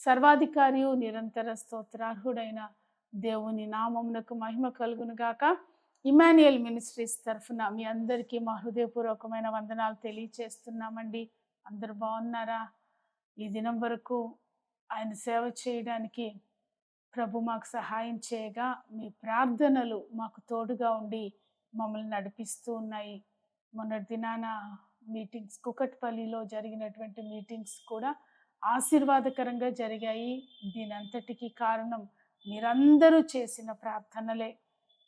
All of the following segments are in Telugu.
సర్వాధికారియు నిరంతర స్తోత్రార్హుడైన దేవుని నామమునకు మహిమ కలుగునుగాక ఇమాన్యుయల్ మినిస్ట్రీస్ తరఫున మీ అందరికీ మా హృదయపూర్వకమైన వందనాలు తెలియచేస్తున్నామండి. అందరు బాగున్నారా? ఈ దినం వరకు ఆయన సేవ చేయడానికి ప్రభు మాకు సహాయం చేయగా మీ ప్రార్థనలు మాకు తోడుగా ఉండి మమ్మల్ని నడిపిస్తూ ఉన్నాయి. మొన్నటి దినాన మీటింగ్స్ కుకట్పల్లిలో జరిగినటువంటి మీటింగ్స్ కూడా ఆశీర్వాదకరంగా జరిగాయి. దీనంతటికి కారణం మీరందరూ చేసిన ప్రార్థనలే.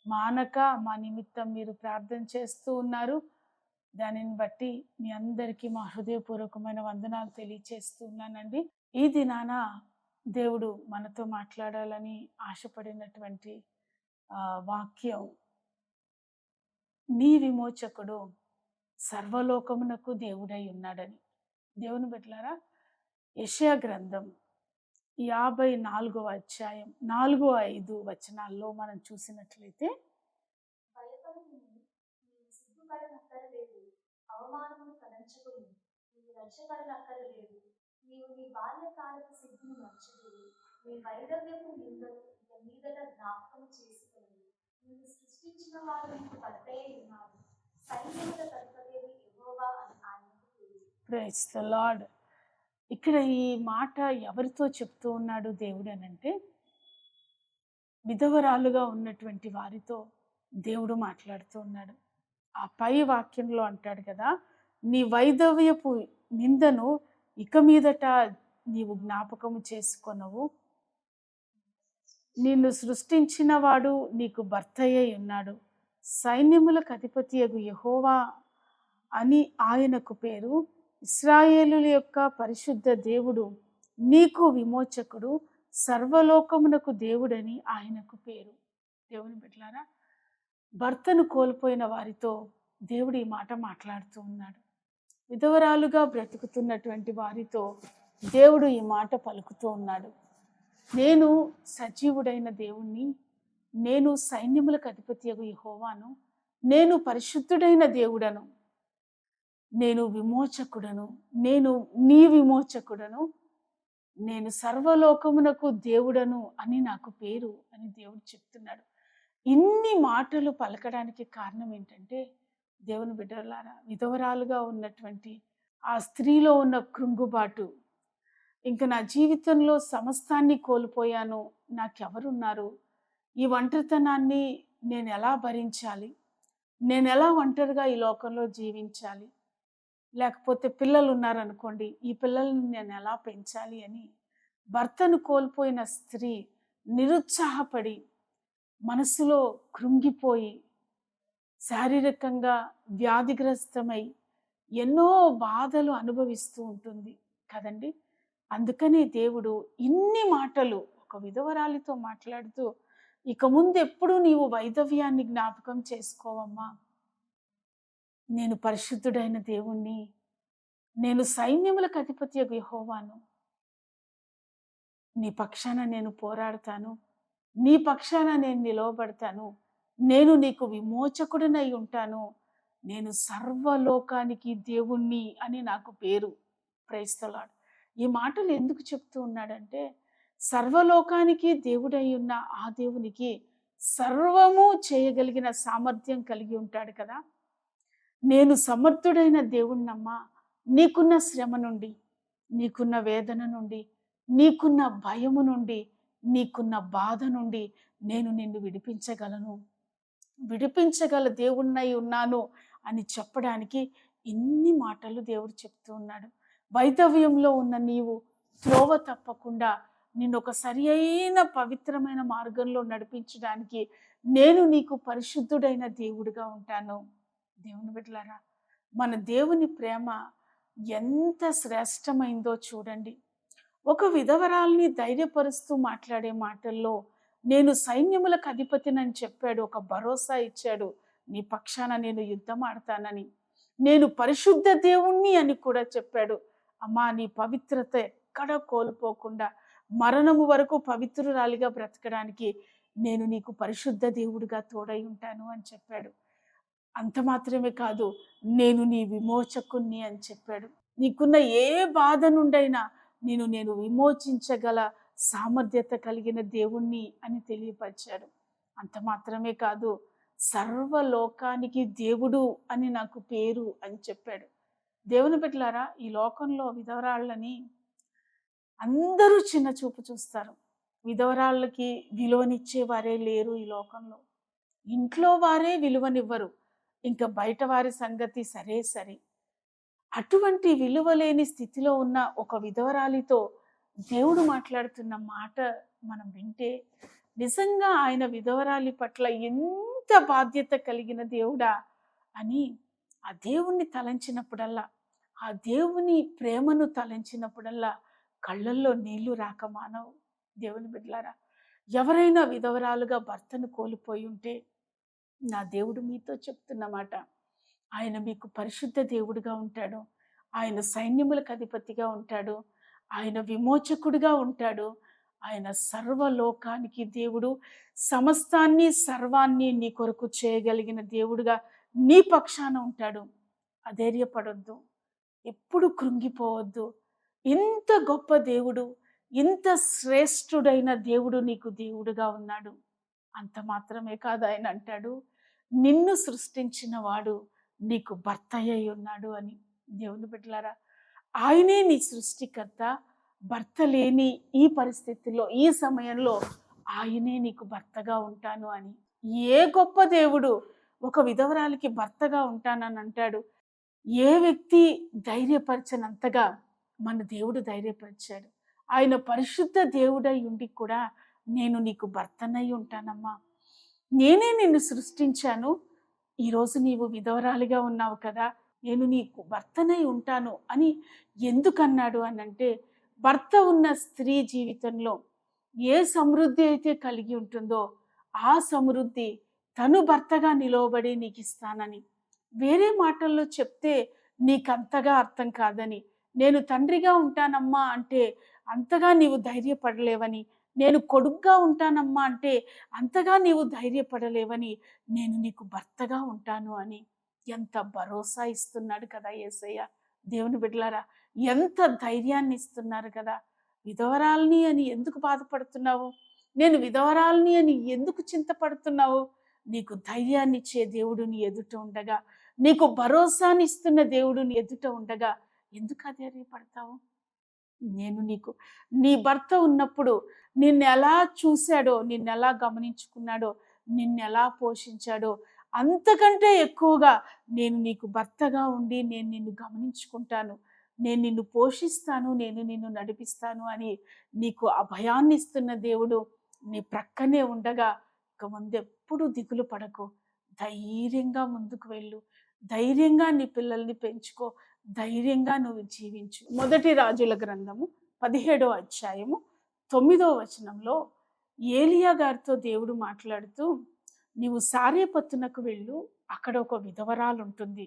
మానక మా నిమిత్తం మీరు ప్రార్థన చేస్తూ ఉన్నారు. దానిని బట్టి మీ అందరికీ మా హృదయపూర్వకమైన వందనాలు తెలియచేస్తూ ఉన్నానండి ఈ దినాన దేవుడు మనతో మాట్లాడాలని ఆశపడినటువంటి వాక్యం నీ విమోచకుడు సర్వలోకమునకు దేవుడై ఉన్నాడని. దేవుని బిడ్డలారా యెషయా గ్రంథం యాభై నాలుగవ అధ్యాయం నాలుగో ఐదు వచనాల్లో మనం చూసినట్లయితే సృష్టించిన ప్రైజ్ ద లార్డ్. ఇక్కడ ఈ మాట ఎవరితో చెప్తూ ఉన్నాడు దేవుడు అని అంటే విధవరాలుగా ఉన్నటువంటి వారితో దేవుడు మాట్లాడుతూ ఉన్నాడు. ఆ పై వాక్యంలో అంటాడు కదా నీ వైధవ్యపు నిందను ఇక మీదట నీవు జ్ఞాపకము చేసుకొనవు. నిన్ను సృష్టించిన వాడు నీకు భర్తయ్యై ఉన్నాడు. సైన్యములకు అధిపతి యహోవా అని ఆయనకు పేరు ఇస్రాయేలుల యొక్క పరిశుద్ధ దేవుడు నీకు విమోచకుడు సర్వలోకమునకు దేవుడని ఆయనకు పేరు. దేవుని బిడ్డలారా భర్తను కోల్పోయిన వారితో దేవుడు ఈ మాట మాట్లాడుతూ ఉన్నాడు. విధవరాలుగా బ్రతుకుతున్నటువంటి వారితో దేవుడు ఈ మాట పలుకుతూ ఉన్నాడు. నేను సజీవుడైన దేవుణ్ణి నేను సైన్యములకు అధిపతి యహోవాను నేను పరిశుద్ధుడైన దేవుడను నేను విమోచకుడను నేను నీ విమోచకుడను నేను సర్వలోకమునకు దేవుడను అని నాకు పేరు అని దేవుడు చెప్తున్నాడు. ఇన్ని మాటలు పలకడానికి కారణం ఏంటంటే దేవుని బిడ్డలారా విధవరాలుగా ఉన్నటువంటి ఆ స్త్రీలో ఉన్న కృంగుబాటు. ఇంకా నా జీవితంలో సమస్తాన్ని కోల్పోయాను నాకెవరున్నారు? ఈ ఒంటరితనాన్ని నేను ఎలా భరించాలి? నేను ఎలా ఒంటరిగా ఈ లోకంలో జీవించాలి? లేకపోతే పిల్లలు ఉన్నారనుకోండి ఈ పిల్లల్ని నేను ఎలా పెంచాలి అని భర్తను కోల్పోయిన స్త్రీ నిరుత్సాహపడి మనసులో కృంగిపోయి శారీరకంగా వ్యాధిగ్రస్తమై ఎన్నో బాధలు అనుభవిస్తూ ఉంటుంది కదండి. అందుకని దేవుడు ఇన్ని మాటలు ఒక విధవరాలితో మాట్లాడుతూ ఇక ముందు ఎప్పుడు నీవు వైధవ్యాన్ని జ్ఞాపకం చేసుకోవమ్మా నేను పరిశుద్ధుడైన దేవుణ్ణి. నేను సైన్యములకు అధిపతి యహోవాను. నీ పక్షాన నేను పోరాడతాను. నీ పక్షాన నేను నిలవబడతాను. నేను నీకు విమోచకుడినై ఉంటాను. నేను సర్వలోకానికి దేవుణ్ణి అని నాకు పేరు. ప్రైస్తలాడు ఈ మాటలు ఎందుకు చెప్తూ ఉన్నాడంటే సర్వలోకానికి దేవుడై ఉన్న ఆ దేవునికి సర్వము చేయగలిగిన సామర్థ్యం కలిగి ఉంటాడు కదా. నేను సమర్థుడైన దేవుణ్ణమ్మా. నీకున్న శ్రమ నుండి నీకున్న వేదన నుండి నీకున్న భయము నుండి నీకున్న బాధ నుండి నేను నిన్ను విడిపించగలను. విడిపించగల దేవుణ్ణై ఉన్నాను అని చెప్పడానికి ఇన్ని మాటలు దేవుడు చెప్తూ ఉన్నాడు. వైధవ్యంలో ఉన్న నీవు త్రోవ తప్పకుండా నిన్ను ఒక సరి అయిన పవిత్రమైన మార్గంలో నడిపించడానికి నేను నీకు పరిశుద్ధుడైన దేవుడిగా ఉంటాను. దేవుని బిడ్డలారా మన దేవుని ప్రేమ ఎంత శ్రేష్టమైందో చూడండి. ఒక విధవరాల్ని ధైర్యపరుస్తూ మాట్లాడే మాటల్లో నేను సైన్యములకు అధిపతినని చెప్పాడు ఒక భరోసా ఇచ్చాడు నీ పక్షాన నేను యుద్ధం ఆడతానని. నేను పరిశుద్ధ దేవుణ్ణి అని కూడా చెప్పాడు. అమ్మా నీ పవిత్రత ఎక్కడ కోల్పోకుండా మరణము వరకు పవిత్రురాలిగా బ్రతకడానికి నేను నీకు పరిశుద్ధ దేవుడిగా తోడై ఉంటాను అని చెప్పాడు. అంత మాత్రమే కాదు నేను నీ విమోచకుణ్ణి అని చెప్పాడు. నీకున్న ఏ బాధ నుండైనా నేను నేను విమోచించగల సామర్థ్యత కలిగిన దేవుణ్ణి అని తెలియపరిచాడు. అంత మాత్రమే కాదు సర్వలోకానికి దేవుడు అని నాకు పేరు అని చెప్పాడు. దేవుని పెట్టలారా ఈ లోకంలో విధవరాళ్ళని అందరూ చిన్న చూపు చూస్తారు. విధవరాళ్ళకి విలువనిచ్చే వారే లేరు ఈ లోకంలో. ఇంట్లో వారే విలువనివ్వరు. ఇంకా బయట వారి సంగతి సరే సరే. అటువంటి విలువలేని స్థితిలో ఉన్న ఒక విధవరాలితో దేవుడు మాట్లాడుతున్న మాట మనం వింటే నిజంగా ఆయన విధవరాలి పట్ల ఎంత బాధ్యత కలిగిన దేవుడా అని ఆ దేవుణ్ణి తలంచినప్పుడల్లా ఆ దేవుని ప్రేమను తలంచినప్పుడల్లా కళ్ళల్లో నీళ్ళు రాక మానవు దేవుని బిడ్డలారా. ఎవరైనా విధవరాలుగా భర్తను కోల్పోయి ఉంటే నా దేవుడు మీతో చెప్తున్నమాట. ఆయన మీకు పరిశుద్ధ దేవుడిగా ఉంటాడు. ఆయన సైన్యములకు అధిపతిగా ఉంటాడు. ఆయన విమోచకుడిగా ఉంటాడు. ఆయన సర్వలోకానికి దేవుడు సమస్తాన్ని సర్వాన్ని నీ కొరకు చేయగలిగిన దేవుడుగా నీ పక్షాన ఉంటాడు. అధైర్యపడొద్దు. ఎప్పుడు కృంగిపోవద్దు. ఇంత గొప్ప దేవుడు ఇంత శ్రేష్ఠుడైన దేవుడు నీకు దేవుడుగా ఉన్నాడు. అంత మాత్రమే కాదు ఆయన అంటాడు. నిన్ను సృష్టించిన వాడు నీకు భర్త అయి ఉన్నాడు అని. దేవుని బిడ్డలారా ఆయనే నీ సృష్టికర్త. భర్త లేని ఈ పరిస్థితుల్లో ఈ సమయంలో ఆయనే నీకు భర్తగా ఉంటాను అని. ఏ గొప్ప దేవుడు ఒక విధవరాలికి భర్తగా ఉంటానని అంటాడు? ఏ వ్యక్తి ధైర్యపరచనంతగా మన దేవుడు ధైర్యపరిచాడు? ఆయన పరిశుద్ధ దేవుడై ఉండి కూడా నేను నీకు భర్తనై ఉంటానమ్మా. నేనే నిన్ను సృష్టించాను. ఈరోజు నీవు విధవరాలిగా ఉన్నావు కదా నేను నీకు భర్తనై ఉంటాను అని ఎందుకన్నాడు అని అంటే భర్త ఉన్న స్త్రీ జీవితంలో ఏ సమృద్ధి అయితే కలిగి ఉంటుందో ఆ సమృద్ధి తను భర్తగా నిలవబడి నీకు ఇస్తానని వేరే మాటల్లో చెప్తే నీకంతగా అర్థం కాదని నేను తండ్రిగా ఉంటానమ్మా అంటే అంతగా నీవు ధైర్యపడలేవని నేను కొడుగ్గా ఉంటానమ్మా అంటే అంతగా నీవు ధైర్యపడలేవని నేను నీకు భర్తగా ఉంటాను అని ఎంత భరోసా ఇస్తున్నాడు కదా ఏసయ్య. దేవుని బిడ్డలారా ఎంత ధైర్యాన్ని ఇస్తున్నారు కదా. విధవరాల్ని అని ఎందుకు బాధపడుతున్నావు? నేను విధవరాల్ని అని ఎందుకు చింతపడుతున్నావు? నీకు ధైర్యాన్ని ఇచ్చే దేవుడు ఎదుట ఉండగా నీకు భరోసాని ఇస్తున్న దేవుడుని ఎదుట ఉండగా ఎందుకు అధైర్యపడతావు? నేను నీకు నీ భర్త ఉన్నప్పుడు నిన్ను ఎలా చూశాడో నిన్ను ఎలా గమనించుకున్నాడో నిన్ను ఎలా పోషించాడో అంతకంటే ఎక్కువగా నేను నీకు భర్తగా ఉండి నేను నిన్ను గమనించుకుంటాను. నేను నిన్ను పోషిస్తాను నేను నిన్ను నడిపిస్తాను అని నీకు అభయాన్ని ఇస్తున్న దేవుడు నీ ప్రక్కనే ఉండగా ఇక ముందు ఎప్పుడు దిగులు పడకు. ధైర్యంగా ముందుకు వెళ్ళు. ధైర్యంగా నీ పిల్లల్ని పెంచుకో. ధైర్యంగా నువ్వు జీవించు. మొదటి రాజుల గ్రంథము పదిహేడో అధ్యాయము తొమ్మిదో వచనంలో ఏలియా గారితో దేవుడు మాట్లాడుతూ నీవు సారేపత్తునకు వెళ్ళు అక్కడ ఒక విధవరాలు ఉంటుంది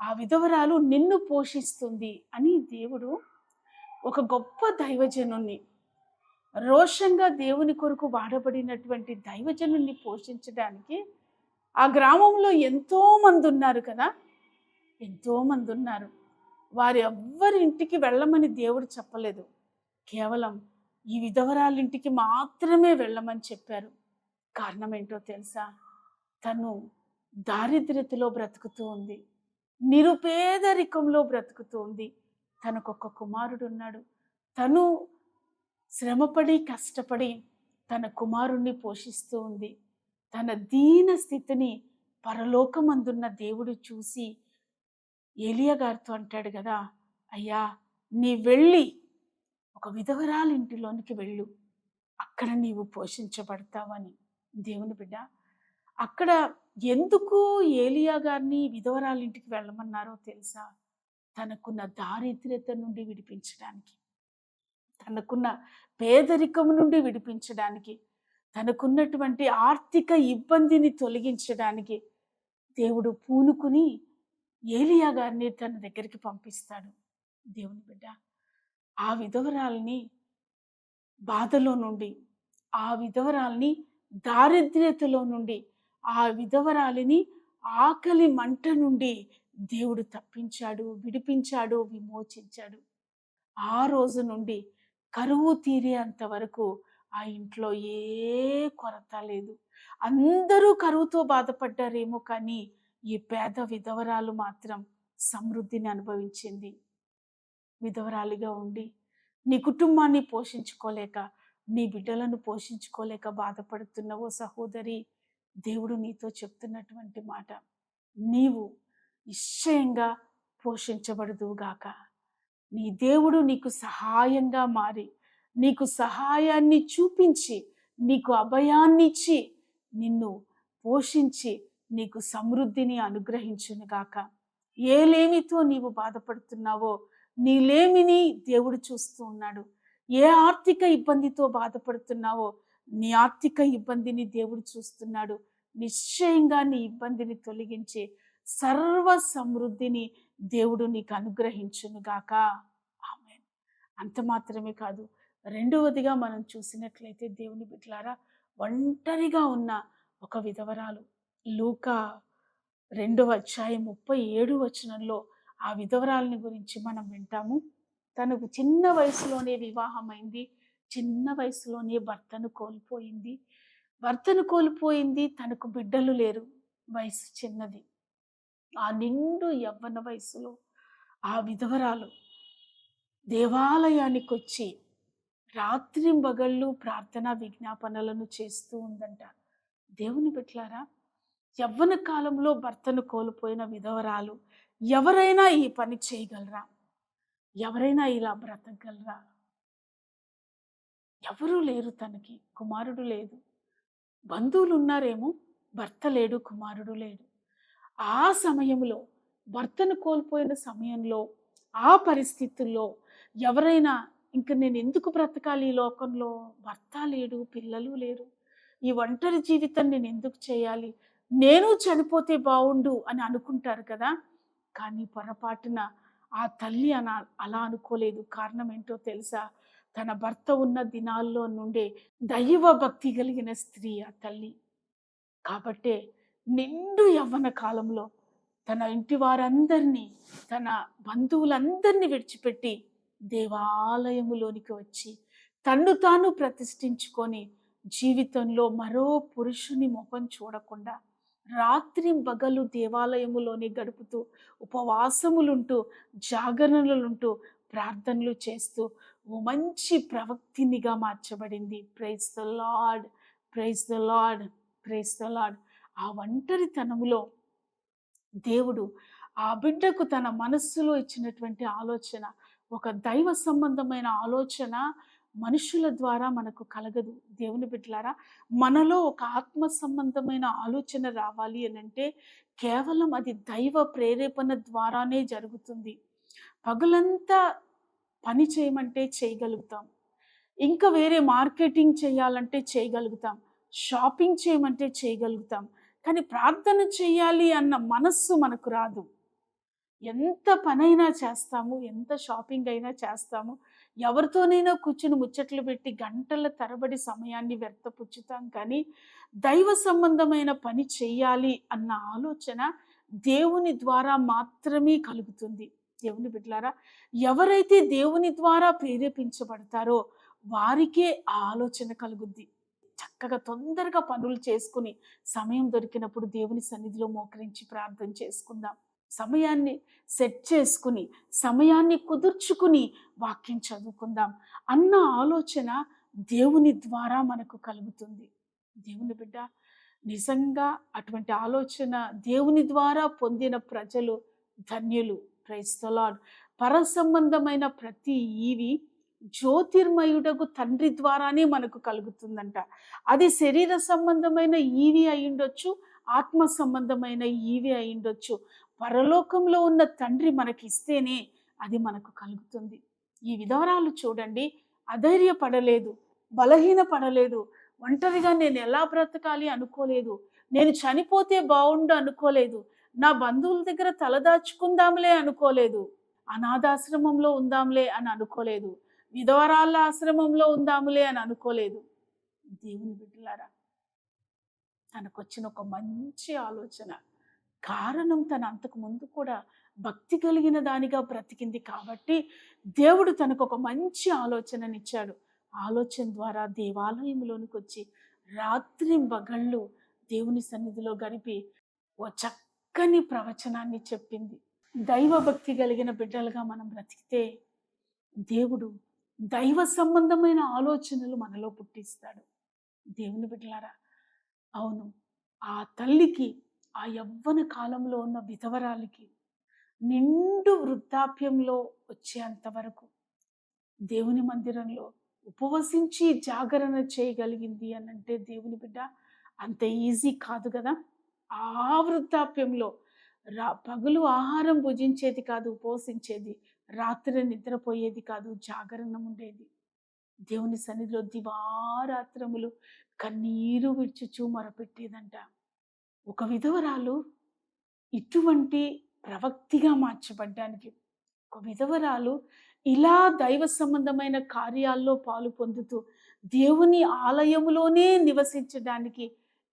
ఆ విధవరాలు నిన్ను పోషిస్తుంది అని దేవుడు ఒక గొప్ప దైవజనుణ్ణి రోషంగా దేవుని కొరకు వాడబడినటువంటి దైవజనుణ్ణి పోషించడానికి ఆ గ్రామంలో ఎంతో మంది ఉన్నారు కదా. ఎంతోమంది ఉన్నారు. వారి ఎవ్వరి ఇంటికి వెళ్ళమని దేవుడు చెప్పలేదు. కేవలం ఈ విధవరాలింటికి మాత్రమే వెళ్ళమని చెప్పారు. కారణం ఏంటో తెలుసా? తను దారిద్ర్యతలో బ్రతుకుతూ ఉంది. నిరుపేదరికంలో బ్రతుకుతూ ఉంది. తనకొక కుమారుడు ఉన్నాడు తను శ్రమపడి కష్టపడి తన కుమారుణ్ణి పోషిస్తూ ఉంది. తన దీన స్థితిని పరలోకమందున్న దేవుడు చూసి ఏలియా గారితో అంటాడు కదా అయ్యా నీ వెళ్ళి ఒక విధవరాలు ఇంటిలోనికి వెళ్ళు. అక్కడ నీవు పోషించబడతావని. దేవుని బిడ్డ అక్కడ ఎందుకు ఏలియా గారిని విధవరాలు ఇంటికి వెళ్ళమన్నారో తెలుసా? తనకున్న దారిద్ర్యత నుండి విడిపించడానికి తనకున్న పేదరికం నుండి విడిపించడానికి తనకున్నటువంటి ఆర్థిక ఇబ్బందిని తొలగించడానికి దేవుడు పూనుకుని ఏలియా గారిని తన దగ్గరికి పంపిస్తాడు. దేవుని బిడ్డ ఆ విధవరాల్ని బాధలో నుండి ఆ విధవరాల్ని దారిద్ర్యతలో నుండి ఆ విధవరాలిని ఆకలి మంట నుండి దేవుడు తప్పించాడు విడిపించాడు విమోచించాడు. ఆ రోజు నుండి కరువు తీరేంత వరకు ఆ ఇంట్లో ఏ కొరత లేదు. అందరూ కరువుతో బాధపడ్డారేమో కానీ ఈ పేద విధవరాలు మాత్రం సమృద్ధిని అనుభవించింది. విధవరాలుగా ఉండి నీ కుటుంబాన్ని పోషించుకోలేక నీ బిడ్డలను పోషించుకోలేక బాధపడుతున్న ఓ సహోదరి దేవుడు నీతో చెప్తున్నటువంటి మాట. నీవు నిశ్చయంగా పోషించబడదుగాక నీ దేవుడు నీకు సహాయంగా మారి నీకు సహాయాన్ని చూపించి నీకు అభయాన్నిచ్చి నిన్ను పోషించి నీకు సమృద్ధిని అనుగ్రహించునుగాక ఏ లేమితో నీవు బాధపడుతున్నావో నీ లేమిని దేవుడు చూస్తూ ఉన్నాడు. ఏ ఆర్థిక ఇబ్బందితో బాధపడుతున్నావో నీ ఆర్థిక ఇబ్బందిని దేవుడు చూస్తున్నాడు. నిశ్చయంగా నీ ఇబ్బందిని తొలగించి సర్వ సమృద్ధిని దేవుడు నీకు అనుగ్రహించునుగాక ఆమె అంత మాత్రమే కాదు రెండవదిగా మనం చూసినట్లయితే దేవుని బిడ్డలారా ఒంటరిగా ఉన్న ఒక విధవరాలు లూకా రెండవ అధ్యాయం ముప్పై ఏడు వచనంలో ఆ విధవరాలని గురించి మనం వింటాము. తనకు చిన్న వయసులోనే వివాహమైంది. చిన్న వయసులోనే భర్తను కోల్పోయింది. భర్తను కోల్పోయింది తనకు బిడ్డలు లేరు. వయసు చిన్నది. ఆ నిండు యవ్వన వయసులో ఆ విధవరాలు దేవాలయానికి వచ్చి రాత్రి బగళ్ళు ప్రార్థనా విజ్ఞాపనలను చేస్తూ ఉందంట. దేవుని బిట్లారా యవ్వన కాలంలో భర్తను కోల్పోయిన విధవరాలు ఎవరైనా ఈ పని చేయగలరా? ఎవరైనా ఇలా బ్రతకగలరా? ఎవరూ లేరు తనకి కుమారుడు లేదు. బంధువులు ఉన్నారేమో భర్త లేడు కుమారుడు లేడు. ఆ సమయంలో భర్తను కోల్పోయిన సమయంలో ఆ పరిస్థితుల్లో ఎవరైనా ఇంక నేను ఎందుకు బ్రతకాలి ఈ లోకంలో? భర్త లేడు పిల్లలు లేరు. ఈ ఒంటరి జీవితం నేను ఎందుకు చేయాలి? నేను చనిపోతే బాగుండు అని అనుకుంటారు కదా! కానీ పొరపాటున ఆ తల్లి అన అలా అనుకోలేదు. కారణం ఏంటో తెలుసా? తన భర్త ఉన్న దినాల్లో నుండే దైవ భక్తి కలిగిన స్త్రీ ఆ తల్లి. కాబట్టే నిండు యవ్వన కాలంలో తన ఇంటి వారందరినీ తన బంధువులందరినీ విడిచిపెట్టి దేవాలయములోనికి వచ్చి తన్ను తాను ప్రతిష్ఠించుకొని జీవితంలో మరో పురుషుని ముఖం చూడకుండా రాత్రి బగలు దేవాలయములోనే గడుపుతూ ఉపవాసములుంటూ జాగరణలుంటూ ప్రార్థనలు చేస్తూ ఓ మంచి ప్రవక్తినిగా మార్చబడింది. Praise the lord praise the lord praise the lord ఆ ఒంటరితనములో దేవుడు ఆ బిడ్డకు తన మనస్సులో ఇచ్చినటువంటి ఆలోచన ఒక దైవ సంబంధమైన ఆలోచన మనుషుల ద్వారా మనకు కలగదు. దేవుని బిడ్డలారా మనలో ఒక ఆత్మ సంబంధమైన ఆలోచన రావాలి అని అంటే కేవలం అది దైవ ప్రేరేపణ ద్వారానే జరుగుతుంది. పగులంతా పని చేయమంటే చేయగలుగుతాం. ఇంకా వేరే మార్కెటింగ్ చేయాలంటే చేయగలుగుతాం. షాపింగ్ చేయమంటే చేయగలుగుతాం. కానీ ప్రార్థన చేయాలి అన్న మనస్సు మనకు రాదు. ఎంత పనైనా చేస్తాము ఎంత షాపింగ్ అయినా చేస్తాము ఎవరితోనైనా కూర్చుని ముచ్చట్లు పెట్టి గంటల తరబడి సమయాన్ని వ్యర్థపుచ్చుతాం. కానీ దైవ సంబంధమైన పని చేయాలి అన్న ఆలోచన దేవుని ద్వారా మాత్రమే కలుగుతుంది. దేవుని బిడ్డలారా ఎవరైతే దేవుని ద్వారా ప్రేరేపించబడతారో వారికే ఆ ఆలోచన కలుగుద్ది. చక్కగా తొందరగా పనులు చేసుకుని సమయం దొరికినప్పుడు దేవుని సన్నిధిలో మోకరించి ప్రార్థన చేసుకుందాం. సమయాన్ని సెట్ చేసుకుని సమయాన్ని కుదుర్చుకుని వాక్యం చదువుకుందాం. అన్న ఆలోచన దేవుని ద్వారా మనకు కలుగుతుంది. దేవుని బిడ్డ నిజంగా అటువంటి ఆలోచన దేవుని ద్వారా పొందిన ప్రజలు ధన్యులు. క్రైస్తలాడ్ పర సంబంధమైన ప్రతి ఈవి జ్యోతిర్మయుడకు తండ్రి ద్వారానే మనకు కలుగుతుందంట. అది శరీర సంబంధమైన ఈవి అయిండొచ్చు ఆత్మ సంబంధమైన ఈవి అయిండొచ్చు పరలోకంలో ఉన్న తండ్రి మనకి ఇస్తేనే అది మనకు కలుగుతుంది. ఈ విధానాలు చూడండి. అధైర్యపడలేదు. బలహీన పడలేదు ఒంటరిగా నేను ఎలా బ్రతకాలి అనుకోలేదు. నేను చనిపోతే బాగుండు అనుకోలేదు. నా బంధువుల దగ్గర తలదాచుకుందాంలే అనుకోలేదు. అనాథాశ్రమంలో ఉందాంలే అని అనుకోలేదు. విధవరాళ్ళ ఆశ్రమంలో ఉందాములే అని అనుకోలేదు. దేవుని బిడ్డలారా తనకొచ్చిన ఒక మంచి ఆలోచన. కారణం తన అంతకు ముందు కూడా భక్తి కలిగిన దానిగా బ్రతికింది కాబట్టి దేవుడు తనకు ఒక మంచి ఆలోచననిచ్చాడు. ఆలోచన ద్వారా దేవాలయంలోనికి వచ్చి రాత్రి బగళ్ళు దేవుని సన్నిధిలో గడిపి ఓ చక్కని ప్రవచనాన్ని చెప్పింది. దైవ భక్తి కలిగిన బిడ్డలుగా మనం బ్రతికితే దేవుడు దైవ సంబంధమైన ఆలోచనలు మనలో పుట్టిస్తాడు. దేవుని బిడ్డలారా అవును ఆ తల్లికి ఆ యవ్వన కాలంలో ఉన్న విధవరాలికి నిండు వృద్ధాప్యంలో వచ్చేంత వరకు దేవుని మందిరంలో ఉపవసించి జాగరణ చేయగలిగింది అని అంటే దేవుని బిడ్డ అంత ఈజీ కాదు కదా? ఆ వృద్ధాప్యంలో రా పగులు ఆహారం భుజించేది కాదు ఉపవసించేది. రాత్రి నిద్రపోయేది కాదు జాగరణ ఉండేది. దేవుని సన్నిధిలో దివారాత్రములు కన్నీరు విడ్చుచూ మొరపెట్టేదంట. ఒక విధవరాలు ఇటువంటి ప్రవక్తిగా మార్చబడ్డానికి ఒక విధవరాలు ఇలా దైవ సంబంధమైన కార్యాల్లో పాలు పొందుతూ దేవుని ఆలయములోనే నివసించడానికి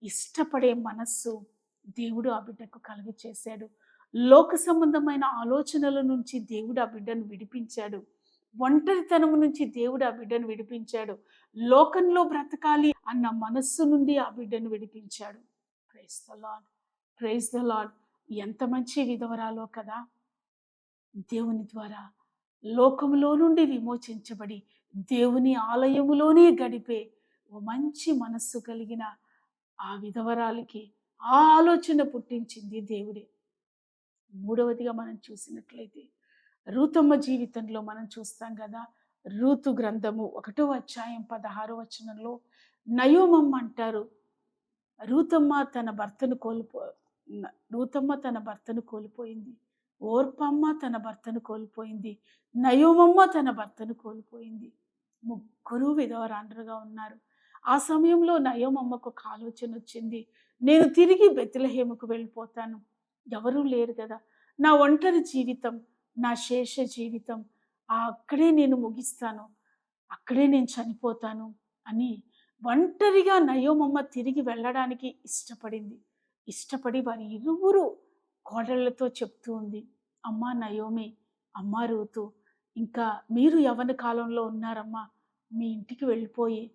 ఇష్టపడే మనస్సు దేవుడు ఆ బిడ్డకు కలుగ చేశాడు. లోక సంబంధమైన ఆలోచనల నుంచి దేవుడు ఆ బిడ్డను విడిపించాడు. ఒంటరితనం నుంచి దేవుడు ఆ బిడ్డను విడిపించాడు. లోకంలో బ్రతకాలి అన్న మనస్సు నుండి ఆ బిడ్డను విడిపించాడు. Praise the lord praise the lord ఎంత మంచి విధవరాలో కదా. దేవుని ద్వారా లోకంలో నుండి విమోచించబడి దేవుని ఆలయములోనే గడిపే ఓ మంచి మనస్సు కలిగిన ఆ విధవరాలకి ఆ ఆలోచన పుట్టించింది దేవుడే. మూడవదిగా మనం చూసినట్లయితే రూతమ్మ జీవితంలో మనం చూస్తాం కదా. రూతు గ్రంథము ఒకటో అధ్యాయం పదహారో వచనంలో నయోమమ్మ అంటారు. రూతమ్మ తన భర్తను కోల్పో రూతమ్మ తన భర్తను కోల్పోయింది. ఓర్పమ్మ తన భర్తను కోల్పోయింది. నయోమమ్మ తన భర్తను కోల్పోయింది. ముగ్గురు విధవరాండ్రుగా ఉన్నారు. ఆ సమయంలో నయోమమ్మకు ఒక ఆలోచన వచ్చింది. నేను తిరిగి బెత్లహేముకు వెళ్ళిపోతాను. ఎవరూ లేరు కదా. నా ఒంటరి జీవితం నా శేష జీవితం అక్కడే నేను ముగిస్తాను. అక్కడే నేను చనిపోతాను అని ఒంటరిగా నయోమమ్మ తిరిగి వెళ్ళడానికి ఇష్టపడింది. ఇష్టపడి వారి ఇరువురు కోడళ్ళతో చెప్తూ ఉంది అమ్మా నయోమి అమ్మా రూతు ఇంకా మీరు యవన కాలంలో ఉన్నారమ్మా మీ ఇంటికి వెళ్ళిపోయి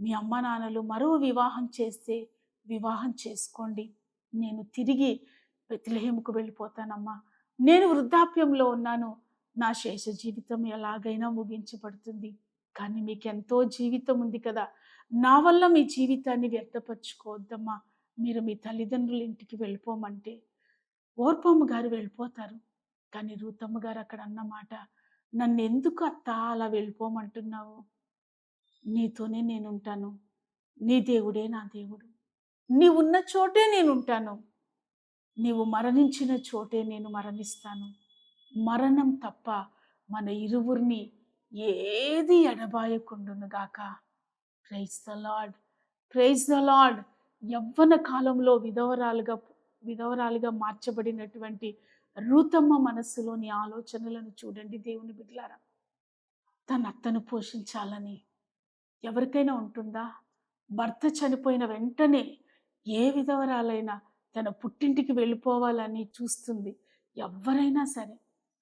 మీ అమ్మ నాన్నలు మరో వివాహం చేస్తే వివాహం చేసుకోండి. నేను తిరిగి బెత్లహేముకు వెళ్ళిపోతానమ్మా. నేను వృద్ధాప్యంలో ఉన్నాను. నా శేష జీవితం ఎలాగైనా ముగించబడుతుంది. కానీ మీకు ఎంతో జీవితం ఉంది కదా నా వల్ల మీ జీవితాన్ని వ్యర్థపరచుకోవద్దమ్మా. మీరు మీ తల్లిదండ్రుల ఇంటికి వెళ్ళిపోమంటే ఓర్పమ్మ గారు వెళ్ళిపోతారు. కానీ రూతమ్మ గారు అక్కడ అన్నమాట నన్ను ఎందుకు అత్త అలా వెళ్ళిపోమంటున్నావు? నీతోనే నేను ఉంటాను నీ దేవుడే నా దేవుడు. నీ ఉన్న చోటే నేను ఉంటాను నీవు మరణించిన చోటే నేను మరణిస్తాను. మరణం తప్ప మన ఇరువురిని ఏది ఎడబాయకుండును గాక. Praise the lord praise the lord యవ్వన కాలంలో విధవరాలుగా విధవరాలుగా మార్చబడినటువంటి రూతమ్మ మనస్సులోని ఆలోచనలను చూడండి దేవుని బిడ్డలారా. తన అత్తను పోషించాలని ఎవరికైనా ఉంటుందా? భర్త చనిపోయిన వెంటనే ఏ విధవరాలైనా తన పుట్టింటికి వెళ్ళిపోవాలని చూస్తుంది. ఎవరైనా సరే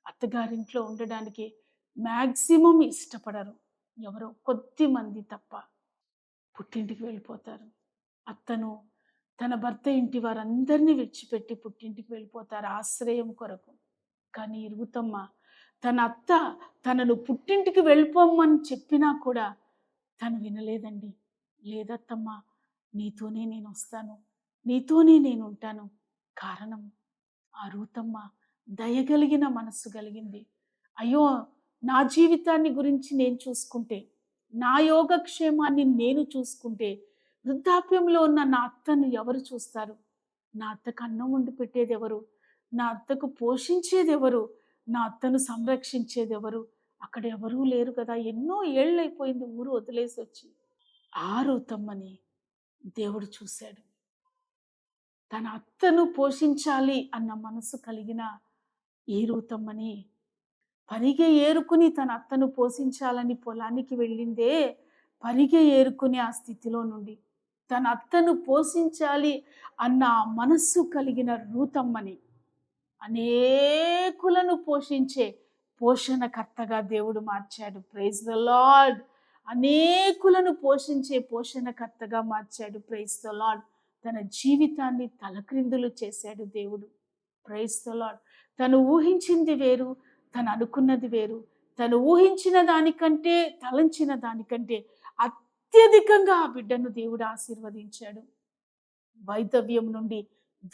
అత్తగారింట్లో ఉండడానికి మ్యాక్సిమం ఇష్టపడరు. ఎవరో కొద్ది మంది తప్ప. పుట్టింటికి వెళ్ళిపోతారు. అత్తను తన భర్త ఇంటి వారందరినీ విడిచిపెట్టి పుట్టింటికి వెళ్ళిపోతారు ఆశ్రయం కొరకు. కానీ ఇరుగుతమ్మ తన అత్త తనను పుట్టింటికి వెళ్ళిపోమని చెప్పినా కూడా తను వినలేదండి. లేదత్తమ్మ నీతోనే నేను వస్తాను నీతోనే నేను ఉంటాను. కారణం ఆ రూతమ్మ దయగలిగిన మనస్సు కలిగింది. అయ్యో నా జీవితాన్ని గురించి నేను చూసుకుంటే నా యోగక్షేమాన్ని నేను చూసుకుంటే వృద్ధాప్యంలో ఉన్న నా అత్తను ఎవరు చూస్తారు? నా అత్తకు అన్నం వండి పెట్టేది ఎవరు నా అత్తకు పోషించేది ఎవరు నా అత్తను సంరక్షించేది ఎవరు అక్కడ ఎవరూ లేరు కదా ఎన్నో ఏళ్ళు అయిపోయింది ఊరు వదిలేసి వచ్చి ఆ రూతమ్మని దేవుడు చూశాడు. తన అత్తను పోషించాలి అన్న మనసు కలిగిన ఈ రూతమ్మని పరిగె ఏరుకుని తన అత్తను పోషించాలని పొలానికి వెళ్ళిందే పరిగె ఏరుకుని ఆ స్థితిలో నుండి. తన అత్తను పోషించాలి అన్న మనస్సు కలిగిన రూతమ్మని అనేకులను పోషించే పోషణకర్తగా దేవుడు మార్చాడు. ప్రైజ్ ద లార్డ్ అనేకులను పోషించే పోషణకర్తగా మార్చాడు. ప్రైజ్ ద లార్డ్ తన జీవితాన్ని తలక్రిందులు చేశాడు దేవుడు. ప్రైజ్ ద లార్డ్ తను ఊహించింది వేరు తను అనుకున్నది వేరు. తను ఊహించిన దానికంటే తలంచిన దానికంటే అత్యధికంగా ఆ బిడ్డను దేవుడు ఆశీర్వదించాడు. వైదవ్యం నుండి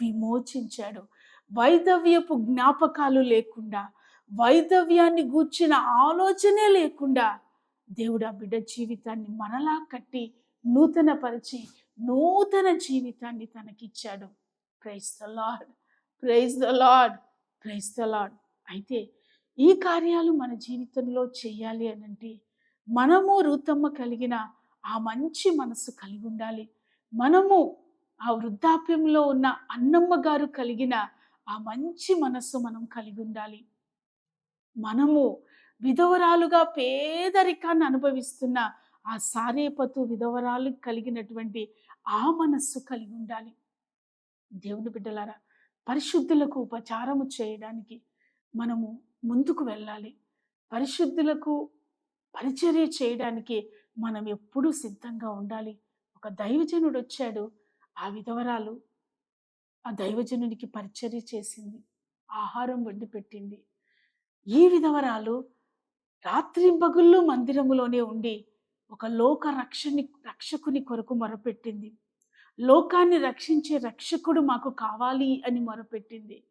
విమోచించాడు. వైదవ్యపు జ్ఞాపకాలు లేకుండా వైదవ్యాన్ని గూర్చిన ఆలోచనే లేకుండా దేవుడు ఆ బిడ్డ జీవితాన్ని మనలా కట్టి నూతనపరిచి నూతన జీవితాన్ని తనకిచ్చాడు. Praise the lord praise the lord praise the lord అయితే ఈ కార్యాలు మన జీవితంలో చేయాలి అని అంటే మనము రూతమ్మ కలిగిన ఆ మంచి మనసు కలిగి ఉండాలి. మనము ఆ వృద్ధాప్యంలో ఉన్న అన్నమ్మ గారు కలిగిన ఆ మంచి మనస్సు మనం కలిగి ఉండాలి. మనము విధవరాలుగా పేదరికాన్ని అనుభవిస్తున్న ఆ సారేపతు విధవరాలు కలిగినటువంటి ఆ మనస్సు కలిగి ఉండాలి. దేవుని బిడ్డలారా పరిశుద్ధులకు ఉపచారము చేయడానికి మనము ముందుకు వెళ్ళాలి. పరిశుద్ధులకు పరిచర్య చేయడానికి మనం ఎప్పుడూ సిద్ధంగా ఉండాలి. ఒక దైవజనుడు వచ్చాడు. ఆ విధవరాలు ఆ దైవజనునికి పరిచర్య చేసింది. ఆహారం వండి పెట్టింది. ఈ విధవరాలు రాత్రి పగుళ్ళు మందిరములోనే ఉండి ఒక లోక రక్షని రక్షకుని కొరకు మొరపెట్టింది. లోకాన్ని రక్షించే రక్షకుడు మాకు కావాలి అని మొరపెట్టింది.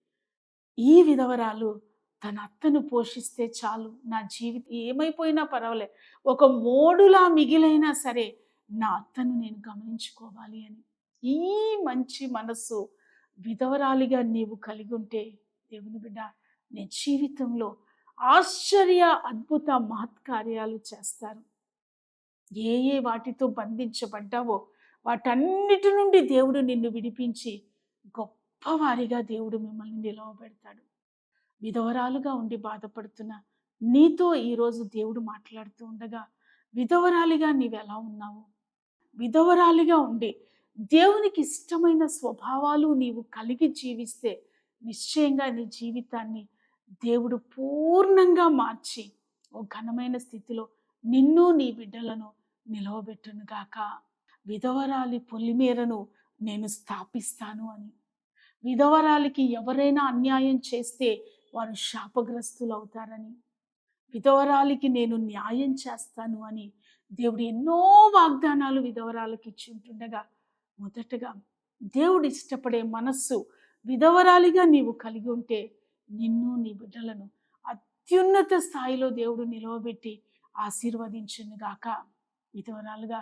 ఈ విధవరాలు తన అత్తను పోషిస్తే చాలు. నా జీవితం ఏమైపోయినా పర్వాలే. ఒక మోడులా మిగిలైనా సరే నా అత్తను నేను గమనించుకోవాలి అని. ఈ మంచి మనస్సు విధవరాలిగా నీవు కలిగి ఉంటే దేవుని బిడ్డ నీ జీవితంలో ఆశ్చర్య అద్భుత మహత్కార్యాలు చేస్తారు. ఏ ఏ వాటితో బంధించబడ్డావో వాటన్నిటి నుండి దేవుడు నిన్ను విడిపించి గొప్పవారిగా దేవుడు మిమ్మల్ని నిలవబెడతాడు. విధవరాలుగా ఉండి బాధపడుతున్న నీతో ఈరోజు దేవుడు మాట్లాడుతూ ఉండగా విధవరాలిగా నీవు ఎలా ఉన్నావు? విధవరాలిగా ఉండి దేవునికి ఇష్టమైన స్వభావాలు నీవు కలిగి జీవిస్తే నిశ్చయంగా నీ జీవితాన్ని దేవుడు పూర్ణంగా మార్చి ఓ ఘనమైన స్థితిలో నిన్ను నీ బిడ్డలను నిలవబెట్టునుగాక విధవరాలి పొలిమేరను నేను స్థాపిస్తాను అని. విధవరాలికి ఎవరైనా అన్యాయం చేస్తే వారు శాపగ్రస్తులు అవుతారని విధవరాలికి నేను న్యాయం చేస్తాను అని దేవుడు ఎన్నో వాగ్దానాలు విధవరాలకు ఇచ్చి ఉంటుండగా మొదటగా దేవుడు ఇష్టపడే మనస్సు విధవరాలిగా నీవు కలిగి ఉంటే నిన్ను నీ బిడ్డలను అత్యున్నత స్థాయిలో దేవుడు నిలవబెట్టి ఆశీర్వదించును గాక విధవరాలుగా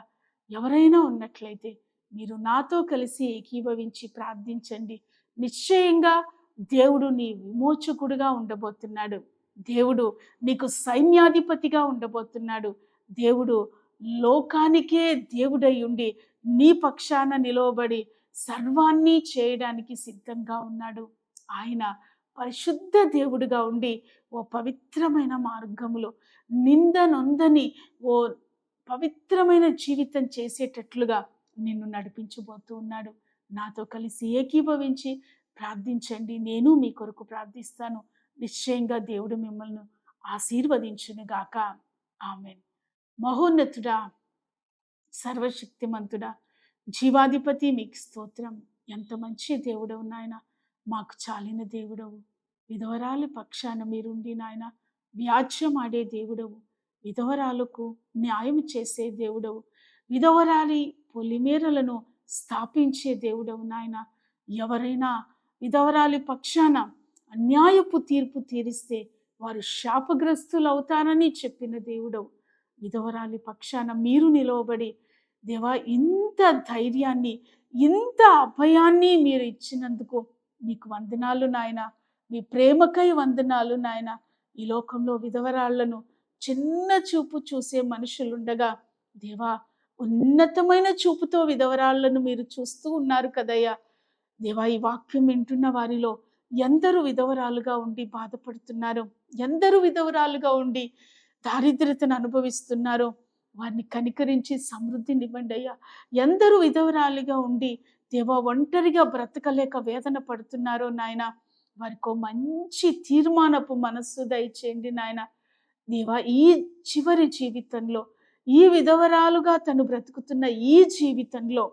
ఎవరైనా ఉన్నట్లయితే మీరు నాతో కలిసి ఏకీభవించి ప్రార్థించండి. నిశ్చయంగా దేవుడు నీ విమోచకుడుగా ఉండబోతున్నాడు. దేవుడు నీకు సైన్యాధిపతిగా ఉండబోతున్నాడు. దేవుడు లోకానికే దేవుడై ఉండి నీ పక్షాన నిలవబడి సర్వాన్ని చేయడానికి సిద్ధంగా ఉన్నాడు. ఆయన పరిశుద్ధ దేవుడుగా ఉండి ఓ పవిత్రమైన మార్గములో నిందనొందని ఓ పవిత్రమైన జీవితం చేసేటట్లుగా నిన్ను నడిపించబోతూ ఉన్నాడు. నాతో కలిసి ఏకీభవించి ప్రార్థించండి. నేను మీ కొరకు ప్రార్థిస్తాను. నిశ్చయంగా దేవుడు మిమ్మల్ని ఆశీర్వదించును గాక ఆమె మహోన్నతుడా సర్వశక్తిమంతుడా జీవాధిపతి మీకు స్తోత్రం. ఎంత మంచి దేవుడవు నాయన. మాకు చాలిన దేవుడవు. విధవరాలు పక్షాన మీరుండి నాయన. వ్యాజ్యం ఆడే దేవుడవు. విధవరాలకు న్యాయం చేసే దేవుడవు. విధవరాలి పొలిమేరలను స్థాపించే దేవుడవు నాయన. ఎవరైనా విధవరాలి పక్షాన అన్యాయపు తీర్పు తీరిస్తే వారు శాపగ్రస్తులు అవుతారని చెప్పిన దేవుడవు. విధవరాలి పక్షాన మీరు నిలవబడి దేవా ఇంత ధైర్యాన్ని ఇంత అభయాన్ని మీరు ఇచ్చినందుకు మీకు వందనాలు నాయన మీ ప్రేమకై వందనాలు నాయన. ఈ లోకంలో విధవరాళ్ళను చిన్న చూపు చూసే మనుషులుండగా దేవా ఉన్నతమైన చూపుతో విధవరాళ్ళను మీరు చూస్తూ ఉన్నారు కదయ్యా. దేవా ఈ వాక్యం వింటున్న వారిలో ఎందరు విధవరాలుగా ఉండి బాధపడుతున్నారో. ఎందరు విధవరాలుగా ఉండి దారిద్రతను అనుభవిస్తున్నారో. వారిని కనికరించి సమృద్ధినివ్వండి అయ్యా. ఎందరు విధవరాలుగా ఉండి దేవా ఒంటరిగా బ్రతకలేక వేదన పడుతున్నారో నాయన. వారికి మంచి తీర్మానపు మనస్సు దయచేయండి నాయన. దేవా ఈ చివరి జీవితంలో ఈ విధవరాలుగా తను బ్రతుకుతున్న ఈ జీవితంలో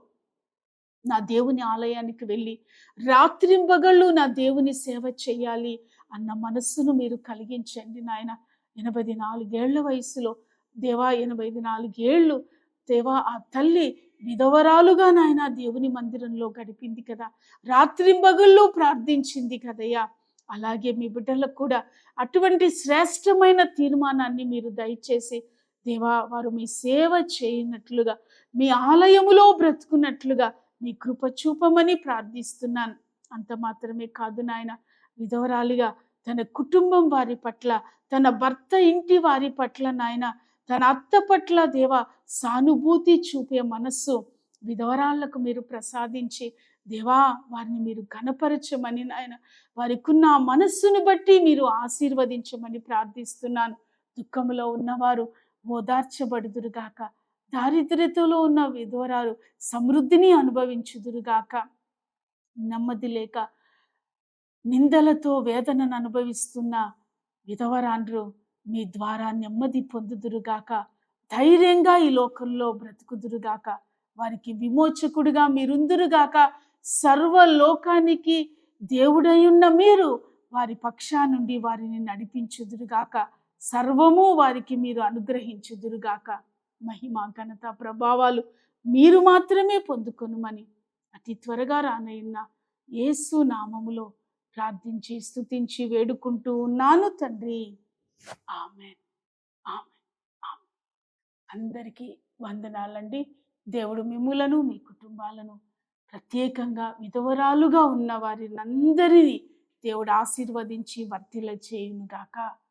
నా దేవుని ఆలయానికి వెళ్ళి రాత్రింబగళ్ళు నా దేవుని సేవ చేయాలి అన్న మనస్సును మీరు కలిగించండి నాయన. ఎనభై నాలుగేళ్ళ వయసులో దేవా ఎనభై నాలుగేళ్ళు దేవా ఆ తల్లి విధవరాలుగా నాయన దేవుని మందిరంలో గడిపింది కదా. రాత్రింబగళ్ళు ప్రార్థించింది కదయ్యా. అలాగే మీ బిడ్డలకు కూడా అటువంటి శ్రేష్టమైన తీర్మానాన్ని మీరు దయచేసి దేవా వారు మీ సేవ చేయనట్లుగా మీ ఆలయములో బ్రతుకున్నట్లుగా మీ కృప చూపమని ప్రార్థిస్తున్నాను. అంత మాత్రమే కాదు నాయన విధవరాలిగా తన కుటుంబం వారి పట్ల తన భర్త ఇంటి వారి పట్ల నాయన తన అత్త పట్ల దేవ సానుభూతి చూపే మనస్సు విధవరాళ్ళకు మీరు ప్రసాదించి దేవా వారిని మీరు ఘనపరచమని నాయన వారికున్న ఆ మనస్సును బట్టి మీరు ఆశీర్వదించమని ప్రార్థిస్తున్నాను. దుఃఖంలో ఉన్నవారు ఓదార్చబడుదురుగాక దారిద్ర్యతలో ఉన్న విధవరాలు సమృద్ధిని అనుభవించుదురుగాక. నెమ్మది లేక నిందలతో వేదనను అనుభవిస్తున్న విధవరాండ్రు మీ ద్వారా నెమ్మది పొందుదురుగాక. ధైర్యంగా ఈ లోకంలో బ్రతుకుదురుగాక. వారికి విమోచకుడిగా మీరుందురుగాక. సర్వలోకానికి దేవుడై ఉన్న మీరు వారి పక్షా నుండి వారిని నడిపించుదురుగాక. సర్వము వారికి మీరు అనుగ్రహించుదురుగాక. మహిమ ఘనత ప్రభావాలు మీరు మాత్రమే పొందుకొనుమని అతి త్వరగా రానయ్యన్న యేసు నామములో ప్రార్థించి స్తుతించి వేడుకుంటూ ఉన్నాను తండ్రి. ఆమె ఆమె అందరికీ వందనాలండి. దేవుడు మిమ్ములను మీ కుటుంబాలను ప్రత్యేకంగా విధవరాలుగా ఉన్న వారిని అందరినీ దేవుడు ఆశీర్వదించి వర్తిల చేయునుగాక ఆమె